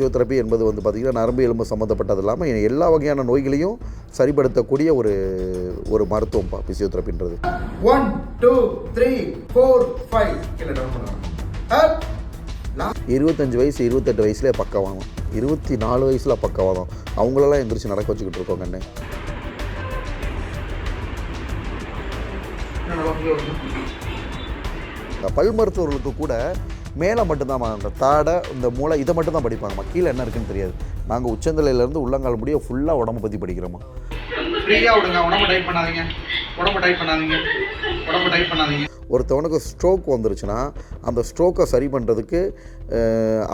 Physiotherapy என்பது வந்து பார்த்திங்கன்னா நரம்பு எலும்பு சம்மந்தப்பட்டது இல்லாமல் எல்லா வகையான நோய்களையும் சரிப்படுத்தக்கூடிய ஒரு ஒரு மருத்துவம்ப்பா ஃபிசியோதெரப்பின்றது one two three four five இருபத்தஞ்சு வயசு இருபத்தெட்டு வயசுலேயே பக்கவாதம். இருபத்தி நாலு வயசில் பக்கவாதம். அவங்களெல்லாம் எந்திரிச்சு நடக்க வச்சுக்கிட்டு இருக்கோம் கண்ணு பல் மருத்துவர்களுக்கு கூட மேலே மட்டும்தான் அந்த தாடை இந்த மூளை இதை மட்டும் தான் படிப்பாங்கம்மா. கீழே என்ன இருக்குன்னு தெரியாது. நாங்கள் உச்சந்தலையிலேருந்து உள்ளங்கால் முடிய ஃபுல்லாக உடம்பை பற்றி படிக்கிறோமா ஃப்ரீயாக விடுங்க. உடம்பு டைப் பண்ணாதீங்க. உடம்பு டைப் பண்ணாதீங்க. உடம்பு டைப் பண்ணாதீங்க. ஒருத்தவனுக்கு ஸ்ட்ரோக் வந்துருச்சுன்னா அந்த ஸ்ட்ரோக்கை சரி பண்ணுறதுக்கு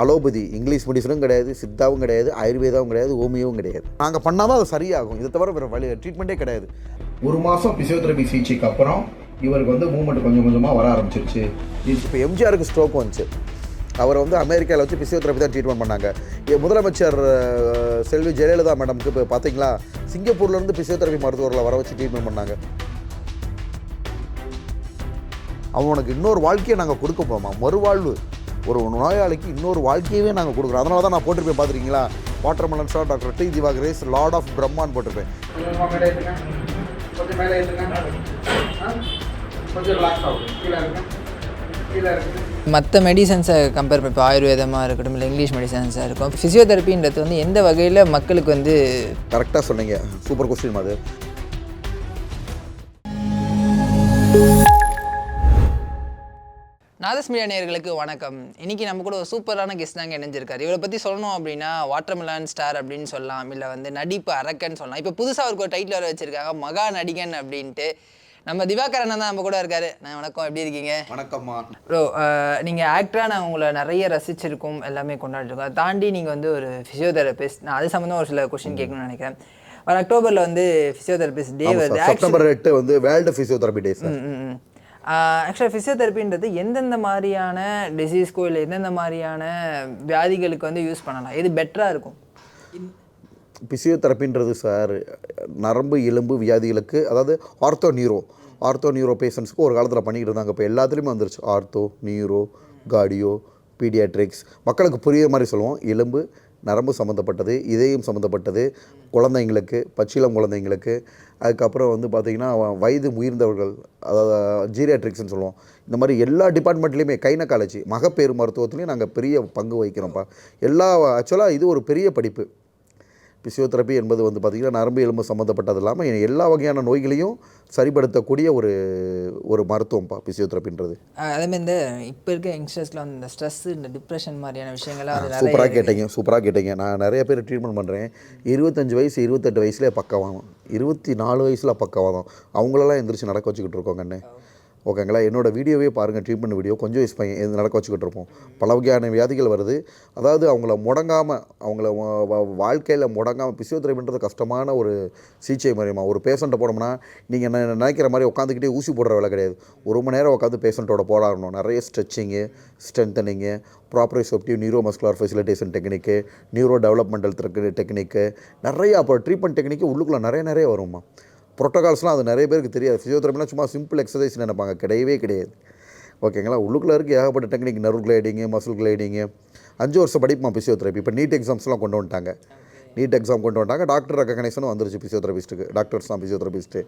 அலோபதி இங்கிலீஷ் மெடிசனும் கிடையாது சித்தாவும் கிடையாது ஆயுர்வேதாவும் கிடையாது ஹோமியோவும் கிடையாது. நாங்கள் பண்ணால் தான் அது சரியாகும். இதை தவிர வேறு வழி ட்ரீட்மெண்ட்டே கிடையாது. ஒரு மாதம் பிசியோதெரபி சிகிச்சைக்கு அப்புறம் இவருக்கு வந்து மூவ்மெண்ட் கொஞ்சம் கொஞ்சமாக வர ஆரம்பிச்சிருச்சு. இப்போ எம்ஜிஆருக்கு ஸ்ட்ரோக் வந்துச்சு. அவரை வந்து அமெரிக்காவில் வச்சு பிசியோதெரப்பி தான் ட்ரீட்மெண்ட் பண்ணாங்க. முதலமைச்சர் செல்வி ஜெயலலிதா மேடம்க்கு இப்போ பார்த்தீங்களா சிங்கப்பூர்லேருந்து பிசியோதெரப்பி மருத்துவர்களை வர வச்சு ட்ரீட்மெண்ட் பண்ணாங்க. அவனுக்கு இன்னொரு வாழ்க்கையை நாங்கள் கொடுக்க போமா மறுவாழ்வு. ஒரு நோயாளிக்கு இன்னொரு வாழ்க்கையவே நாங்கள் கொடுக்குறோம். அதனால தான் நான் போட்டிருப்பேன் பார்த்துருக்கீங்களா watermelon sir doctor D. திவாகரேஸ் லார்ட் ஆஃப் பிரம்மான்னு போட்டிருப்பேன். கொஞ்சம் ரிலாக்ஸ் ஆகும். கீழே கீழே மற்ற மெடிசன்ஸை கம்பேர் பண்ணி இப்போ ஆயுர்வேதமாக இருக்கட்டும் இல்லை இங்கிலீஷ் மெடிசன்ஸாக இருக்கும் ஃபிசியோதெரப்பின்றது வந்து எந்த வகையில் மக்களுக்கு வந்து கரெக்டாக சொன்னீங்க. சூப்பர் கொஸ்டின் அது. நாதஸ் மீடியா நேயர்களுக்கு வணக்கம். இன்னைக்கு நம்ம கூட ஒரு சூப்பரான கெஸ்ட் தாங்க இணைஞ்சிருக்காரு. இவரை பற்றி சொல்லணும் அப்படின்னா வாட்டர்மெலான் ஸ்டார் அப்படின்னு சொல்லலாம் இல்லை வந்து நடிப்பு அரக்கன் சொல்லலாம். இப்போ புதுசாக அவருக்கு ஒரு டைட்டில் வர வச்சிருக்காங்க மகா நடிகன் அப்படின்ட்டு. நம்ம திவாகரன் தான் நம்ம கூட இருக்காரு. நான் வணக்கம். எப்படி இருக்கீங்க? வணக்கம்மா. ப்ரோ நீங்கள் ஆக்டராக நான் உங்களை நிறைய ரசிச்சிருக்கோம் எல்லாமே கொண்டாடிருக்கோம் அதை தாண்டி நீங்கள் வந்து ஒரு ஃபிசியோதெரபிஸ்ட் நான் அது சம்மந்தமாக ஒரு சில கொஸ்டின் கேட்கணும்னு நினைக்கிறேன். வர அக்டோபரில் வந்து ஃபிசியோதெரபிஸ்ட் டே வருது. செப்டம்பர் எட்டு வந்து வேர்ல்டு ஃபிசியோதெரப்பி டே சார் ஆக்சுவலாக ஃபிசியோதெரப்பின்றது எந்தெந்த மாதிரியான டிசீஸ்க்கோ இல்லை எந்தெந்த மாதிரியான வியாதிகளுக்கு வந்து யூஸ் பண்ணலாம். எது பெட்டராக இருக்கும்? பிசியோதெரப்பின்றது சார் நரம்பு எலும்பு வியாதிகளுக்கு அதாவது ஆர்த்தோ நியூரோ ஆர்த்தோ நியூரோ பேஷண்ட்ஸ்க்கு ஒரு காலத்தில் பண்ணிக்கிட்டு இருந்தாங்க. இப்போ எல்லாத்துலேயுமே வந்துருச்சு. Ortho neuro cardio paediatrics. மக்களுக்கு புரியுற மாதிரி சொல்லுவோம். எலும்பு நரம்பு சம்மந்தப்பட்டது இதயம் சம்மந்தப்பட்டது குழந்தைங்களுக்கு பச்சிளம் குழந்தைங்களுக்கு. அதுக்கப்புறம் வந்து பார்த்திங்கன்னா வயது முயர்ந்தவர்கள் அதாவது ஜீரியாட்ரிக்ஸ்னு சொல்லுவோம். இந்த மாதிரி எல்லா டிபார்ட்மெண்ட்லேயுமே கைனகாலஜி மகப்பேறு மருத்துவத்துலேயும் நாங்கள் பெரிய பங்கு வகிக்கிறோம்ப்பா. எல்லா ஆக்சுவலாக இது ஒரு பெரிய படிப்பு. பிசியோதெரப்பி என்பது வந்து பார்த்திங்கன்னா நரம்பு எலும்பு சம்மந்தப்பட்டது இல்லாமல் எல்லா வகையான நோய்களையும் சரிப்படுத்தக்கூடிய ஒரு ஒரு மருத்துவம்ப்பா பிசியோதெரப்பின்றது அஹ் அதே மாதிரி இந்த இப்போ இருக்க யங்ஸ்டர்ஸ்லாம் வந்து இந்த ஸ்ட்ரெஸ் இந்த டிப்ரெஷன் மாதிரியான விஷயங்கள்லாம் சூப்பராக கேட்டீங்க சூப்பராக கேட்டீங்க. நான் நிறைய பேர் ட்ரீட்மெண்ட் பண்ணுறேன் இருபத்தஞ்சு வயசு இருபத்தெட்டு வயசுலேயே பக்கவாதம். இருபத்தி நாலு வயசில் பக்கவாதம். அவங்களெல்லாம் எந்திரிச்சு நடக்க வச்சுக்கிட்டு இருக்கோம் கண்ணு ஓகேங்களா? என்னோடய வீடியோவே பாருங்கள் ட்ரீட்மெண்ட் வீடியோ கொஞ்சம் யூஸ் பையன் இது நடக்க வச்சுக்கிட்டு இருப்போம். பல வகையான வியாதிகள் வருது. அதாவது அவங்கள முடங்காமல் அவங்கள வாழ்க்கையில் முடங்காமல் பிசியோதெரபின்றது கஷ்டமான ஒரு சிகிச்சை முறையமா ஒரு பேஷண்ட்டை போனோம்னா நீங்கள் நினைக்கிற மாதிரி உட்காந்துக்கிட்டே ஊசி போடுற வேலை கிடையாது. ஒரு மணி நேரம் உட்காந்து பேஷண்ட்டோட போராடணும் நிறைய stretching strengthening proprioceptive neuromuscular facilitation technique neuro developmental technique நிறைய அப்போ ட்ரீட்மெண்ட் டெக்னிக்கு உள்ளுக்குள்ளே நிறைய நிறைய வருமா ப்ரோட்டோகால்ஸ்லாம் அது நிறைய பேருக்கு தெரியாது. ஃபிசியோதெரப்பிலாம் சும்மா சிம்பிள் எக்ஸசைஸ் நினைப்பாங்க. கிடையவே கிடையாது. ஓகேங்களா? உள்ளுக்குள்ளே இருக்க. ஏகப்பட்ட technique nerve gliding muscle gliding அஞ்சு வருஷம் படிப்புமா ஃபிசியோதெரப்பி இப்போ நீட் எக்ஸாம்ஸ்லாம் கொண்டு வந்துட்டாங்க. நீட் எக்ஸாம் கொண்டு வந்துட்டாங்க. டாக்டர் ரெக்கக்னைசனும் வந்துருச்சு ஃபிசியோதெரபிஸ்ட்டுக்கு டாக்டர்ஸ் தான் ஃபிசியோதெரபிஸ்ட்டு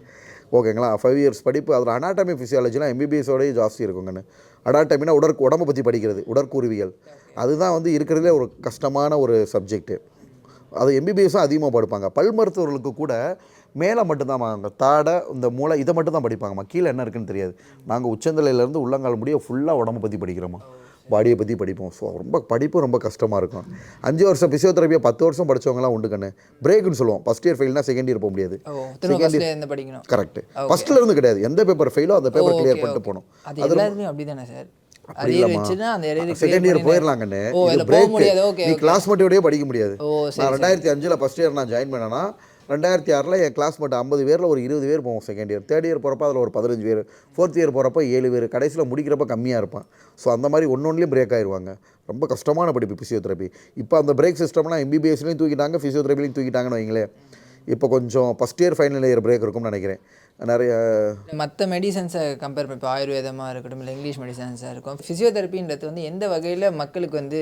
ஓகேங்களா? ஃபைவ் இயர்ஸ் படிப்பு. அதில் அனாட்டமி ஃபிசியாலஜிலாம் எம்பிபிஎஸோடய ஜாஸ்தி இருக்குங்கன்னு அனாட்டமினா உடற் உடம்பை பற்றி படிக்கிறது. உடற்கூறுவியல். அதுதான் வந்து இருக்கிறதுலே ஒரு கஷ்டமான ஒரு சப்ஜெக்ட்டு அது எம்பிபிஎஸும் அதிகமாக படிப்பாங்க. பல் மருத்துவர்களுக்கு கூட மேலே மட்டும்தான் அந்த தாடை இந்த மூளை இதை மட்டும் தான் படிப்பாங்கம்மா. கீழே என்ன இருக்குன்னு தெரியாது. நாங்கள் உச்சந்தலையிலேருந்து உள்ளங்கால் முடிய ஃபுல்லாக உடம்பை பற்றி படிக்கிறோமா பாடியை பற்றி படிப்போம். ஸோ ரொம்ப படிப்பு ரொம்ப கஷ்டமாக இருக்கும். அஞ்சு வருஷம் ஃபிசியோதெரப்பியை பத்து வருஷம் படிச்சவங்கலாம் உண்டு கண்ணு. பிரேக்குன்னு சொல்லுவோம். ஃபஸ்ட் இயர் ஃபெயில்னா செகண்ட் இயர் போக முடியாது. ஃபஸ்ட்ல இருந்து படிக்கணும். கரெக்ட் ஃபஸ்ட்டில் இருந்து கிடையாது. எந்த பேப்பர் ஃபெயிலோ அந்த பேப்பர் கிளியர் பண்ணிட்டு. போகணும். அது அப்படிதானே சார் செகண்ட் இயர் இதுல போக பிரேக் நீ கிளாஸ்மேட்டோடய படிக்க முடியாது. நான் ரெண்டாயிரத்தி அஞ்சில் ஃபஸ்ட் இயர் நான் ஜாயின் பண்ணேன்னா ரெண்டாயிரத்தி ஆறில் என் கிளாஸ்மேட் ஐம்பது பேரில் ஒரு இருபது பேர் போவோம் செகண்ட் இயர் தேர்ட் இயர் போகிறப்ப அதில் ஒரு பதினஞ்சு பேர். ஃபோர்த் இயர் போகிறப்ப ஏழு பேர். கடைசியில் முடிக்கிறப்ப கம்மியாக இருப்பான். ஸோ அந்த மாதிரி ஒன்று ஒன்றுலேயும் பிரேக் ஆயிடுவாங்க ரொம்ப கஷ்டமான படிப்பு ஃபிசியோதெரப்பி இப்போ அந்த பிரேக் சிஸ்டம்லாம் எம்பிபிஎஸ்லேயும் தூக்கிட்டாங்க ஃபிசியோதெரப்பிலையும் தூக்கிட்டாங்கன்னு வைங்களேன் இப்போ கொஞ்சம் first year final year break இருக்கும்னு நினைக்கிறேன். நிறைய மற்ற மெடிசன்ஸை கம்பேர் பண்ணி இப்போ ஆயுர்வேதமாக இருக்கட்டும் இல்லை இங்கிலீஷ் மெடிசன்ஸாக இருக்கும் ஃபிசியோதெரப்பின்றது வந்து எந்த வகையில் மக்களுக்கு வந்து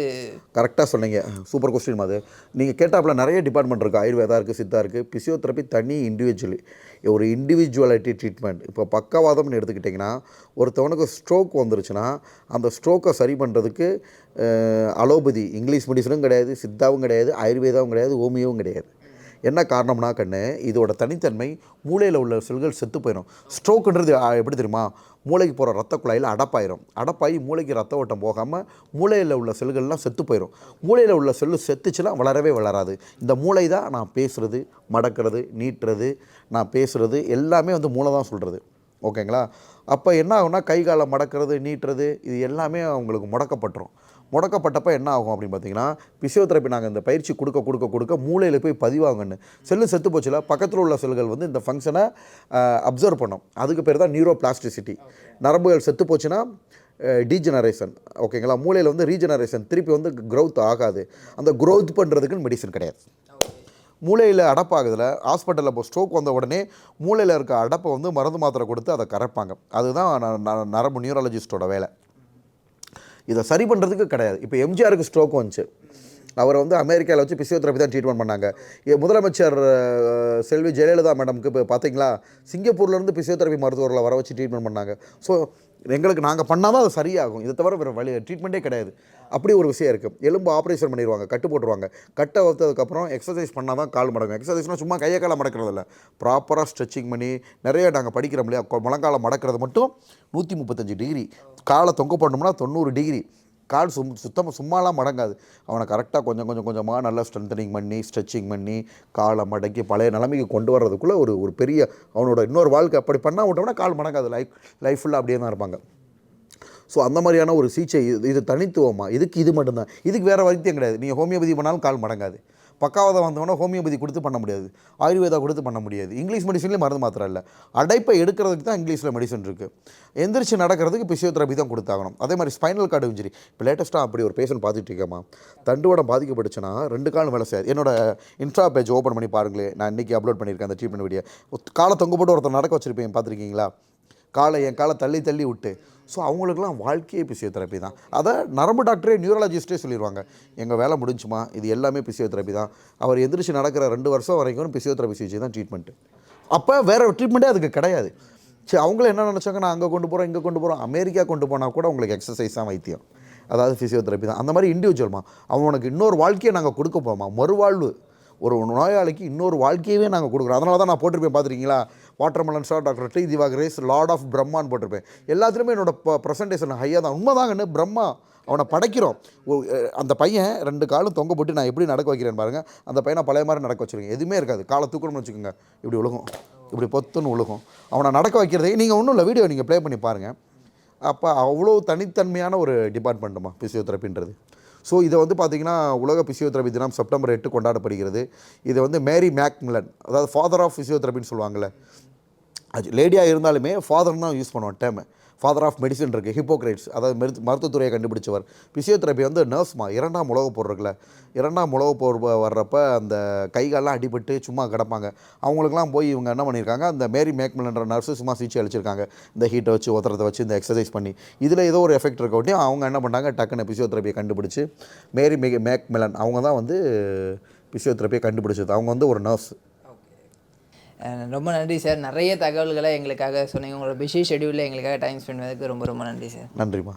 கரெக்டாக சொன்னீங்க. சூப்பர் கொஸ்டின் அது. நீங்கள் கேட்டாப்புல நிறைய டிபார்ட்மெண்ட் இருக்குது ஆயுர்வேதா இருக்குது சித்தா இருக்குது பிசியோதெரப்பி தனி இண்டிவிஜுவலி ஒரு இண்டிவிஜுவலிட்டி ட்ரீட்மெண்ட் இப்போ பக்கவாதம்னு எடுத்துக்கிட்டிங்கன்னா ஒருத்தவனுக்கு ஸ்ட்ரோக் வந்துருச்சுன்னா அந்த ஸ்ட்ரோக்கை சரி பண்ணுறதுக்கு அலோபதி. இங்கிலீஷ் மெடிசனும் கிடையாது சித்தாவும் கிடையாது ஆயுர்வேதாவும் கிடையாது ஹோமியோவும் கிடையாது. என்ன காரணம்னா கண்ணு இதோட தனித்தன்மை மூளையில் உள்ள செல்கள் செத்து போயிடும் ஸ்ட்ரோக்குன்றது எப்படி தெரியுமா? மூளைக்கு போகிற ரத்த குழாயில் அடப்பாயிரும். அடப்பாயி மூளைக்கு ரத்த ஓட்டம் போகாமல் மூளையில் உள்ள செல்கள்லாம் செத்து போயிடும் மூளையில் உள்ள செல்லு செத்துச்சுன்னா வளரவே வளராது. இந்த மூளை தான் நான் பேசுகிறது மடக்கிறது நீட்டுறது நான் பேசுகிறது எல்லாமே வந்து மூளை தான் சொல்கிறது ஓகேங்களா? அப்போ என்ன ஆகுனா கை காலை மடக்கிறது நீட்டுறது இது எல்லாமே அவங்களுக்கு முடக்கப்பட்டுரும். முடக்கப்பட்டப்போ என்ன ஆகும் அப்படின்னு பார்த்தீங்கன்னா பிசியோதெரப்பி நாங்கள் இந்த பயிற்சி கொடுக்க கொடுக்க கொடுக்க மூளையில் போய் பதிவாங்கன்னு. செல்லு செத்து போச்சுல பக்கத்தில் உள்ள செல்கள் வந்து இந்த ஃபங்க்ஷனை அப்சர்வ் பண்ணும். அதுக்கு பேர் தான் நியூரோ பிளாஸ்டிசிட்டி நரம்புகள் செத்து போச்சுன்னா டீஜெனரேஷன் ஓகேங்களா மூளையில் வந்து ரீஜெனரேஷன் திருப்பி வந்து க்ரௌத் ஆகாது. அந்த க்ரௌத் பண்ணுறதுக்குன்னு மெடிசன் கிடையாது. மூளையில் அடப்பாகுதில் ஹாஸ்பிட்டலில் இப்போ ஸ்ட்ரோக் வந்த உடனே மூளையில் இருக்க அடப்பை வந்து மருந்து மாத்திரை கொடுத்து அதை கரைப்பாங்க. அதுதான் ந- நரம்பு நியூரலஜிஸ்டோட வேலை. இதை சரி பண்ணுறதுக்கு கிடையாது. இப்போ எம்ஜிஆருக்கு ஸ்ட்ரோக் வந்துச்சு. அவரை வந்து அமெரிக்காவில் வச்சு பிசியோதெரப்பி தான் ட்ரீட்மெண்ட் பண்ணாங்க. முதலமைச்சர் செல்வி ஜெயலலிதா மேடம்க்கு இப்போ பார்த்தீங்களா சிங்கப்பூர்லேருந்து பிசியோதெரப்பி மருத்துவர்களை வர வச்சு ட்ரீட்மெண்ட் பண்ணாங்க. ஸோ எங்களுக்கு நாங்கள் பண்ணால் தான் அது சரியாகும். இதை தவிர வேறு வழி ட்ரீட்மெண்ட்டே கிடையாது. அப்படி ஒரு விஷயம் இருக்குது எலும்பு ஆப்ரேஷன் பண்ணிடுவாங்க கட்டு போட்டுருவாங்க. கட்டை வளர்த்ததுக்கப்புறம் எக்ஸசைஸ் பண்ணால் தான் கால் மடங்கும். எக்ஸசைஸ்னால் சும்மா கையை காலை மடக்கிறது இல்லை. ப்ராப்பராக ஸ்ட்ரெச்சிங் பண்ணி நிறைய நாங்கள் படிக்கிறோம் இல்லையா? கொ- முழங்கால மடக்கிறது மட்டும் நூற்றி முப்பத்தஞ்சு டிகிரி காலை தொங்க பண்ணோம்னா தொண்ணூறு டிகிரி கால் சும் சுத்தமாக சும்மாலாம் மடங்காது. அவனை கரெக்டாக கொஞ்சம் கொஞ்சம் கொஞ்சமாக நல்லா ஸ்ட்ரென்தனிங் பண்ணி ஸ்ட்ரெச்சிங் பண்ணி காலை மடக்கி பழைய நிலைமைக்கு கொண்டு வர்றதுக்குள்ளே ஒரு ஒரு பெரிய அவனோட இன்னொரு வாழ்க்கை அப்படி பண்ணால் விட்டோம்னா கால் மடங்காது. லைஃப் லைஃப் ஃபுல்லாக அப்படியே தான் இருப்பாங்க. ஸோ அந்த மாதிரியான ஒரு சிகிச்சை இது இது தனித்துவமாக இதுக்கு இது மட்டும்தான். இதுக்கு வேறு வைத்தியம் கிடையாது. நீங்கள் ஹோமியோபதி பண்ணாலும் கால் மடங்காது. பக்காவதம் வந்தவொடனே ஹோமியோபதி கொடுத்து பண்ண முடியாது. ஆயுர்வேதா கொடுத்து பண்ண முடியாது. இங்கிலீஷ் மெடிசன்லேயும் மருந்து மாத்திரம் இல்லை. அடைப்பை எடுக்கிறதுக்கு தான் இங்கிலீஷில் மெடிசன் இருக்குது எந்திரிச்சு நடக்கிறதுக்கு பிசியோதெரப்பி தான் கொடுத்தாகணும். அதே மாதிரி ஸ்பைனல் கார்டு இன்ஜுரி. இப்போ லேட்டஸ்ட்டாக அப்படி ஒரு பேஷண்ட் பார்த்துட்டு இருக்கேம்மா தண்டுவடம் பாதிக்கப்பட்டுச்சுன்னா ரெண்டு காலம் வேலை செய்யாது. என்னோட இன்ஸ்டா பேஜ் ஓப்பன் பண்ணி பாருங்களேன். நான் இன்றைக்கி அப்லோட் பண்ணியிருக்கேன் அந்த ட்ரீட்மெண்ட் வீடியோ காலை தொங்க போட்டு ஒருத்தர் நடக்க வச்சுருப்பேன். பார்த்துருக்கீங்களா? காலை என் காலை தள்ளி தள்ளி விட்டு. ஸோ அவங்களுக்குலாம் வாழ்க்கையே பிசியோதெரப்பி தான். அதை நரம்பு டாக்டரே நியூரலஜிஸ்டே சொல்லிடுவாங்க எங்கள் வேலை முடிஞ்சுமா? இது எல்லாமே பிசியோதெரப்பி தான். அவர் எந்திரிச்சு நடக்கிற ரெண்டு வருஷம் வரைக்கும் பிசியோதெரப்பி சிகிச்சை தான் ட்ரீட்மெண்ட்டு. அப்போ வேறு ட்ரீட்மெண்ட்டே அதுக்கு கிடையாது. சரி அவங்களும் என்ன நினச்சாங்க? நான் அங்கே கொண்டு போகிறோம் இங்கே கொண்டு போகிறோம் அமெரிக்கா கொண்டு போனால் கூட உங்களுக்கு எக்ஸசைஸ் தான் வைத்தியம். அதாவது ஃபிசியோதெரப்பி தான். அந்த மாதிரி இண்டிவிஜுவல்மா அவனுக்கு இன்னொரு வாழ்க்கையை நாங்கள் கொடுக்க போகிறோமா மறுவாழ்வு. ஒரு நோயாளிக்கு இன்னொரு வாழ்க்கையவே நாங்கள் கொடுக்குறோம். அதனால தான் நான் போட்டிருப்பேன் பார்த்துருக்கீங்களா வாட்டர்மெலன் சார் டாக்டர் டி. திவாகரேஸ் லார்ட் ஆஃப் பிரம்மான்னு போட்டிருப்பேன். எல்லாத்துலேயுமே என்னோட ப்ரெசன்டேஷன் ஹையாக தான். உண்மைதாங்கன்னு பிரம்மா அவனை படைக்கிறோம். அந்த பையன் ரெண்டு காலும் தொங்க போட்டு நான் எப்படி நடக்க வைக்கிறேன்னு பாருங்கள் அந்த பையனை பழைய மாதிரி நடக்க வச்சிருக்கேன். எதுவுமே இருக்காது. காலை தூக்கணும்னு வச்சுக்கோங்க. இப்படி விழுகும் இப்படி பொத்துன்னு விழுகும் அவனை நடக்க வைக்கிறதே நீங்கள் ஒன்றும் இல்லை வீடியோ நீங்கள் ப்ளே பண்ணி பாருங்கள் அப்போ அவ்வளோ தனித்தன்மையான ஒரு டிபார்ட்மெண்ட்டுமா பிசியோதெரப்பின்றது ஸோ இதை வந்து பார்த்திங்கன்னா உலக பிசியோதெரபி தினம் செப்டம்பர் எட்டு கொண்டாடப்படுகிறது. இது வந்து மேரி மேக்மிலன் அதாவது ஃபாதர் ஆஃப் பிசியோதெரபின்னு சொல்லுவாங்கள்ல அது லேடியாக இருந்தாலுமே ஃபாதர் தான் யூஸ் பண்ணுவோம் டேமு ஃபாதர் ஆஃப் மெடிசன் இருக்குது ஹிப்போக்ரைட்ஸ் அதாவது மருத்து மருத்துவத்துறையை கண்டுபிடிச்சவர். பிசியோதெரப்பி வந்து நர்ஸ்மா இரண்டாம் உலகப் போர் இருக்குல்ல இரண்டாம் உலகப் போர் வர்றப்ப அந்த கைகாலெலாம் அடிபட்டு சும்மா கிடப்பாங்க. அவங்களுக்குலாம் போய் இவங்க என்ன பண்ணியிருக்காங்க அந்த மேரி மேக்மிலன்ற நர்ஸு சும்மா சிகிச்சை அளிச்சிருக்காங்க. இந்த ஹீட்டை வச்சு ஒத்தரத்தை வச்சு இந்த எக்ஸசைஸ் பண்ணி. இதில் ஏதோ ஒரு எஃபெக்ட் இருக்கட்டும் அவங்க என்ன பண்ணாங்க டக்குன்னு பிசியோதெரப்பியை கண்டுபிடிச்சு மேரி மே மேக்மிலன் அவங்க தான் வந்து பிசியோதெரப்பியை கண்டுபிடிச்சது. அவங்க வந்து ஒரு நர்ஸ் ரொம்ப நன்றி சார். நிறைய தகவல்களை எங்களுக்காக சொன்னீங்க. உங்களோட பிஸி ஷெடியூலில் எங்களுக்காக டைம் ஸ்பெண்ட் பண்ணதுக்கு ரொம்ப ரொம்ப நன்றி சார். நன்றிம்மா.